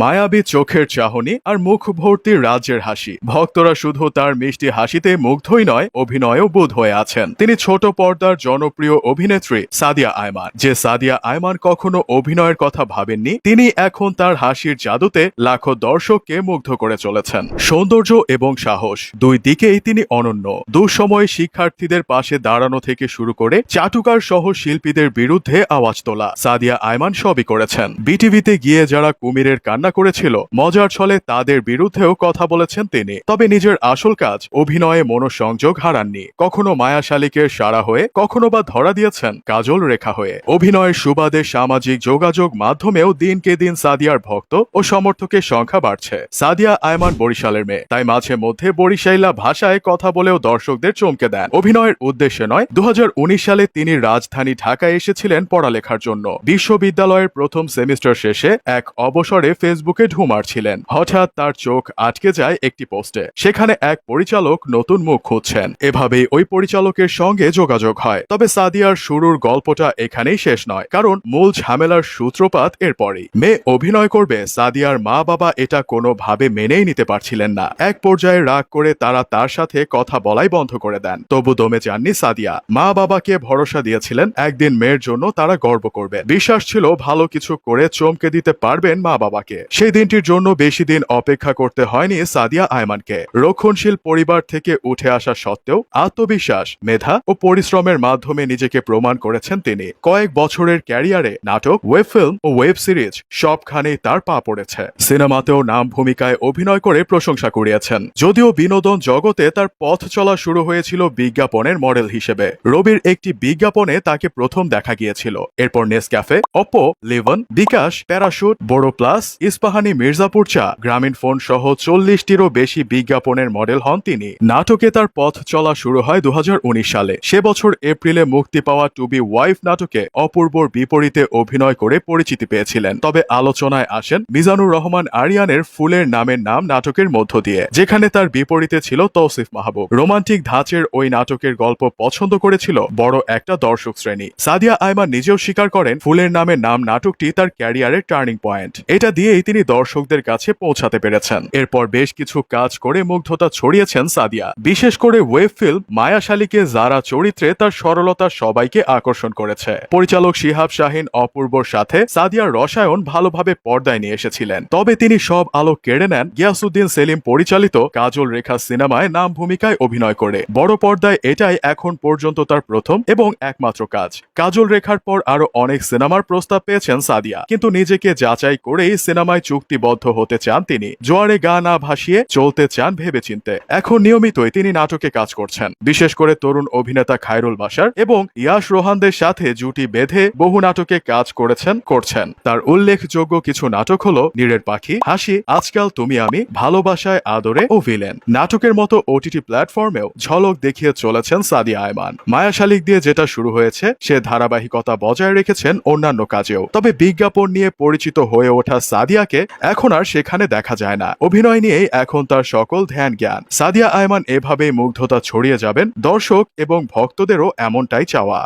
মায়াবী চোখের চাহনি আর মুখ ভর্তি রাজ্যের হাসি। ভক্তরা শুধু তার মিষ্টি হাসিতে মুগ্ধই নয়, অভিনয়ও বোধ হয়ে আছেন। তিনি ছোট পর্দার জনপ্রিয় অভিনেত্রী সাদিয়া আয়মান। যে সাদিয়া আয়মান কখনো অভিনয়ের কথা ভাবেননি, তিনি এখন তার হাসির জাদুতে লাখো দর্শককে মুগ্ধ করে চলেছেন। সৌন্দর্য এবং সাহস, দুই দিকেই তিনি অনন্য। দুঃসময় শিক্ষার্থীদের পাশে দাঁড়ানো থেকে শুরু করে চাটুকার সহ শিল্পীদের বিরুদ্ধে আওয়াজ তোলা সাদিয়া আয়মান সবই করেছেন। বিটিভিতে গিয়ে যারা কুমিরের কান্না করেছিল। মজার ছলে তাদের বিরুদ্ধেও কথা বলেছেন তিনি। তবে নিজের আসল কাজ, অভিনয়ে মনোসংযোগ হারাননি। কখনো মায়া শালিকের সারা হয়ে, কখনো বা ধরা দিয়েছেন কাজল রেখা হয়ে। অভিনয়ের সুবাদে সামাজিক যোগাযোগ মাধ্যমেও দিনকে দিন সাদিয়ার ভক্ত ও সমর্থকের সংখ্যা বাড়ছে। সাদিয়া আয়মান বরিশালের মেয়ে। তাই মাঝে মধ্যে বরিশাইলা ভাষায় কথা বলেও দর্শকদের চমকে দেন। অভিনয়ের উদ্দেশ্যে নয় দু সালে তিনি রাজধানী ঢাকায় এসেছিলেন পড়ালেখার জন্য। বিশ্ববিদ্যালয়ের প্রথম সেমিস্টার শেষে এক অবসরে ফেসবুকে ঢুমার ছিলেন। হঠাৎ তার চোখ আটকে যায় একটি পোস্টে। সেখানে এক পরিচালক নতুন মুখ খুঁজছেন। এভাবেই ওই পরিচালকের সঙ্গে যোগাযোগ হয়। তবে সাদিয়ার শুরুর গল্পটা এখানেই শেষ নয়, কারণ মূল ঝামেলার সূত্রপাত এরপরই। মেয়ে অভিনয় করবে, সাদিয়ার মা বাবা এটা কোনোভাবে মেনেই নিতে পারছিলেন না। এক পর্যায়ে রাগ করে তারা তার সাথে কথা বলাই বন্ধ করে দেন। তবু দমে যাননি সাদিয়া। মা বাবাকে ভরসা দিয়েছিলেন, একদিন মেয়ের জন্য তারা গর্ব করবে। বিশ্বাস ছিল ভালো কিছু করে চমকে দিতে পারবেন মা বাবাকে সেই দিনটির জন্য বেশি দিন অপেক্ষা করতে হয়নি সাদিয়া আয়মানকে। রক্ষণশীল পরিবার থেকে উঠে আসা সত্ত্বেও আত্মবিশ্বাস, মেধা ও পরিশ্রমের মাধ্যমে নিজেকে প্রমাণ করেছেন তিনি। কয়েক বছরের ক্যারিয়ারে নাটক, ওয়েব ফিল্ম ও ওয়েব সিরিজ সবখানেই তার পা পড়েছে। সিনেমাতেও নাম ভূমিকায় অভিনয় করে প্রশংসা কুড়িয়েছেন। যদিও বিনোদন জগতে তার পথ চলা শুরু হয়েছিল বিজ্ঞাপনের মডেল হিসেবে। রবির একটি বিজ্ঞাপনে তাকে প্রথম দেখা গিয়েছিল। এরপর Nescafe, Oppo, Livon, bKash, Parachute বড় প্লাস ইস্পাহানি মির্জাপুর চা। গ্রামীণ ফোন সহ চল্লিশটিরও বেশি বিজ্ঞাপনের মডেল হন তিনি। নাটকে তার পথ চলা শুরু হয় দুহাজার উনিশ সালে। সে বছর এপ্রিলে মুক্তি পাওয়া টু বি ওয়াইফ নাটকে অপূর্বর বিপরীতে অভিনয় করে পরিচিতি পেয়েছিলেন। তবে আলোচনায় আসেন মিজানুর রহমান আরিয়ানের ফুলের নামের নাম নাটকের মধ্য দিয়ে, যেখানে তার বিপরীতে ছিল তৌসিফ মাহবুব। রোমান্টিক ধাঁচের ওই নাটকের গল্প পছন্দ করেছিল বড় একটা দর্শক শ্রেণি। সাদিয়া আয়মান নিজেও স্বীকার করেন, ফুলের নামের নাম নাটকটি তার ক্যারিয়ারের টার্নিং পয়েন্ট। এটা দিয়েই তিনি দর্শকদের কাছে পৌঁছাতে পেরেছেন। এরপর বেশ কিছু কাজ করে মুগ্ধতা ছড়িয়েছেন সাদিয়া। বিশেষ করে ওয়েব ফিল্ম মায়াশালীকে যারা চরিত্রে তার সরলতা সবাইকে আকর্ষণ করেছে। পরিচালক শিহাব শাহিন অপূর্বর সাথে সাদিয়ার রসায়ন ভালোভাবে পর্দায় নিয়ে এসেছিলেন। তবে তিনি সব আলো কেড়ে নেন গিয়াসুদ্দিন সেলিম পরিচালিত কাজল রেখা সিনেমায় নাম ভূমিকায় অভিনয় করে। বড় পর্দায় এটাই এখন পর্যন্ত তার প্রথম এবং একমাত্র কাজ। কাজল রেখার পর আরও অনেক সিনেমার প্রস্তাব পেয়েছেন সাদিয়া। কিন্তু নিজেকে যাচাই করেই সিনেমায় চুক্তিবদ্ধ হতে চান তিনি। জোয়ারে গা না ভাসিয়ে চলতে চান ভেবেচিন্তে। এখন নিয়মিতই তিনি নাটকে কাজ করছেন। বিশেষ করে তরুণ অভিনেতা খায়রুল বাসার এবং ইয়াশ রোহানদের সাথে জুটি বেঁধে বহু নাটকে কাজ করেছেন, করছেন। তার উল্লেখযোগ্য কিছু নাটক হলো নীরের পাখি, হাসি, আজকাল তুমি আমি, ভালোবাসায় আদরে ও ভিলেন। নাটকের মতো ওটিটি প্ল্যাটফর্মেও ঝলক দেখিয়ে চলেছেন সাদিয়া আয়মান। মায়া শালিক দিয়ে যেটা শুরু হয়েছে, সে ধারাবাহিকতা বজায় রেখেছেন অন্যান্য কাজেও। তবে বিজ্ঞাপন নিয়ে পরিচিত হয়ে ওঠা সাদিয়াকে এখন আর সেখানে দেখা যায় না। অভিনয় নিয়ে এখন তার সকল ধ্যান জ্ঞান। সাদিয়া আয়মান এভাবেই মুগ্ধতা ছড়িয়ে যাবেন। দর্শক এবং ভক্তদেরও এমনটাই চাওয়া।